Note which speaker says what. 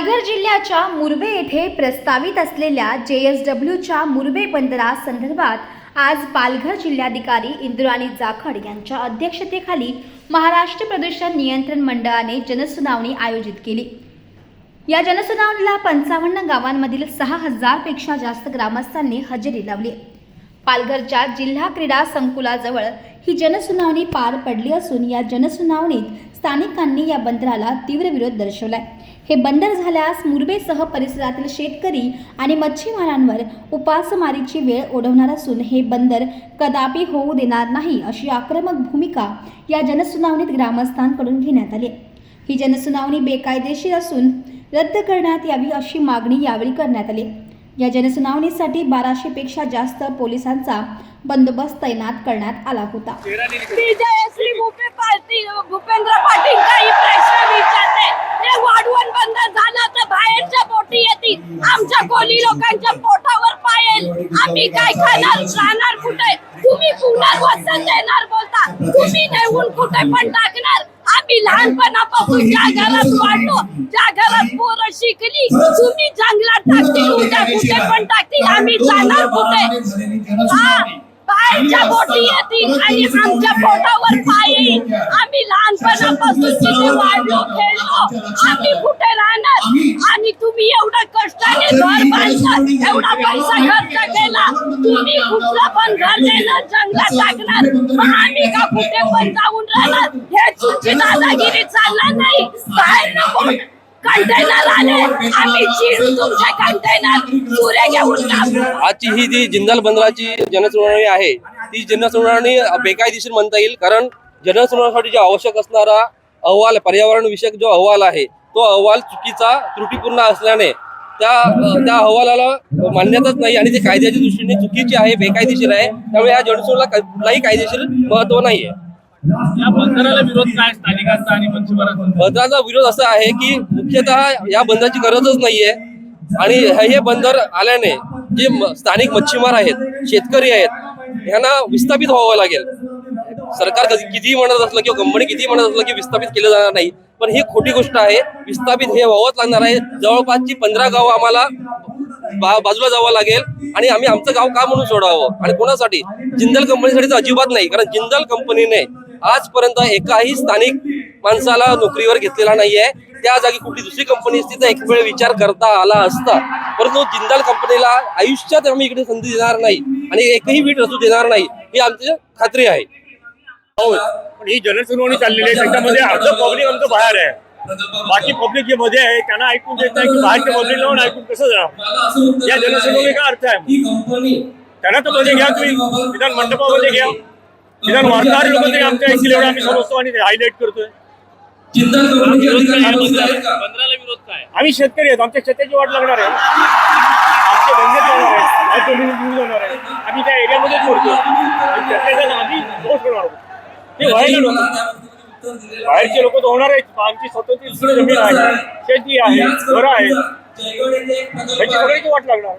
Speaker 1: पालघर जिल्ह्याच्या मुरबे येथे प्रस्तावित असलेल्या जे एस डब्ल्यूच्या मुरबे बंदरासंदर्भात आज पालघर जिल्हाधिकारी इंद्राणी जाखड यांच्या अध्यक्षतेखाली महाराष्ट्र प्रदूषण नियंत्रण मंडळाने जनसुनावणी आयोजित केली. या जनसुनावणीला पंचावन्न गावांमधील सहा हजारपेक्षा जास्त ग्रामस्थांनी हजेरी लावली. पालघरच्या जिल्हा क्रीडा संकुलाजवळ ही जनसुनावणी पार पडली असून या जनसुनावणीत स्थानिकांनी या बंदराला तीव्र विरोध दर्शवलाय. हे बंदर झाल्यास मुरबेसह परिसरातील शेतकरी आणि मच्छीमारांवर उपासमारीची वेळ ओढवणार असून हे बंदर कदापि होऊ देणार नाही अशी आक्रमक भूमिका या जनसुनावणीत ग्रामस्थांकडून घेण्यात आली ही जनसुनावणी बेकायदेशीर असून रद्द करण्यात यावी अशी मागणी यावेळी करण्यात आली. या जनसुनावणीसाठी बाराशेपेक्षा जास्त पोलिसांचा बंदोबस्त तैनात करण्यात आला होता.
Speaker 2: भूपेंद्र पाटील काही प्रश्न विचारते हे वाढवण बंद झालं तर बाहेरच्या बोटी आमच्या कोली लोकांच्या पोटावर पायल आम्ही काय खाणार राहणार कुठे? तुम्ही पुनर्वसन देणार बोलता? तुम्ही नेऊन कुठे पण टाकणार? आम्ही लहानपणापासून ज्या घरात वाढलो ज्या घरात पोरं शिकली तुम्ही जंगलात टाकतील उद्या कुठे पण टाकतील आम्ही जाणार कुठे? हा बाहेरच्या बोटी येतील आणि आमच्या पोटावर पाय येईल. आम्ही लहानपणापासून तिथे वाढलो खेळलो. आम्ही कुठे राहणार? आणि तुम्ही एवढं कष्टाने घर बांधलं. एवढा पैसा खर्च केला. तुम्ही कुठलं पण घर देणं जंगलात टाकणार. मग आम्ही का कुठे पण जाऊन राहणार? हे तुमची दादागिरी चालणार नाही. बाहेर नको. कंटेनर आले. आम्ही कंटेनर पुरे घेऊन टाकू
Speaker 3: आजची ही जी जिंदाल बंदराची जनसुनावणी आहे ती जनसुनावणी बेकायदेशीर म्हणता येईल कारण जनसुनावणीसाठी जो आवश्यक असणारा अहवाल पर्यावरण विषयक जो अहवाल आहे तो अहवाल चुकीचा त्रुटीपूर्ण असल्याने त्या त्या अहवालाला मान्यताच नाही आणि ते कायद्याच्या दृष्टीने चुकीची आहे बेकायदेशीर आहे. त्यामुळे या जनसुनावणीला कुठलाही कायदेशीर महत्त्व नाही आहे
Speaker 4: या बंदराला विरोध काय? स्थानिकांचा आणि मच्छीमारांचा
Speaker 3: बंदराचा विरोध असा आहे की मुख्यतः या बंदराची गरजच नाहीये. आणि हे बंदर आल्याने जे स्थानिक मच्छीमार आहेत शेतकरी आहेत यांना विस्थापित व्हावं लागेल. सरकार किती कितीही म्हणत असलं किंवा कंपनी किती म्हणत असलं की विस्थापित केलं जाणार नाही पण ही खोटी गोष्ट आहे. विस्थापित हे व्हावंच लागणार आहे. जवळपासची पंधरा गावं आम्हाला बाजूला जावं लागेल आणि आम्ही आमचं गाव का म्हणून सोडावं? आणि कोणासाठी? जिंदल कंपनीसाठी तर अजिबात नाही कारण जिंदल कंपनीने आजपर्यंत एकाही स्थानिक माणसाला नोकरीवर घेतलेला नाहीये. त्या जागी कुठली दुसरी कंपनी असती तर एक वेळ विचार करता आला असता. परंतु जिंदाल कंपनीला आयुष्यात आम्ही इकडे संधी देणार नाही आणि एकही वीट रचू देणार नाही ही आमची खात्री आहे.
Speaker 4: हो पण ही जनसुनावणी चाललेली आहे. त्याच्यामध्ये अर्ध पब्लिक आमचं बाहेर आहे. बाकी पब्लिक जे मध्ये आहे त्यांना ऐकून देत नाही की बाहेरच्या पब्लिक लावून ऐकून कसं जाणार? या जनसुनावणी काय अर्थ आहे? त्यांना तर मध्ये घ्या तुम्ही. विधान मंडपामध्ये घ्या. विधान वार्ताहर लोक तरी आमच्या ऐकले एवढं आम्ही समजतो आणि हायलाईट करतोय.
Speaker 5: बंदराला विरोध काय?
Speaker 4: आम्ही शेतकरी आहेत आमच्या शेताची वाट लागणार आहे. आमचे धंदे चालणार आहे जाणार आहे आम्ही त्या एरियामध्येच मोडतो आम्ही पाऊस होणार ते व्हायला नको बाहेरचे लोक तर होणार आहेत आमची स्वतःची जमीन आहे. शेती आहे घरं आहेत. त्याची सगळ्याची वाट लागणार.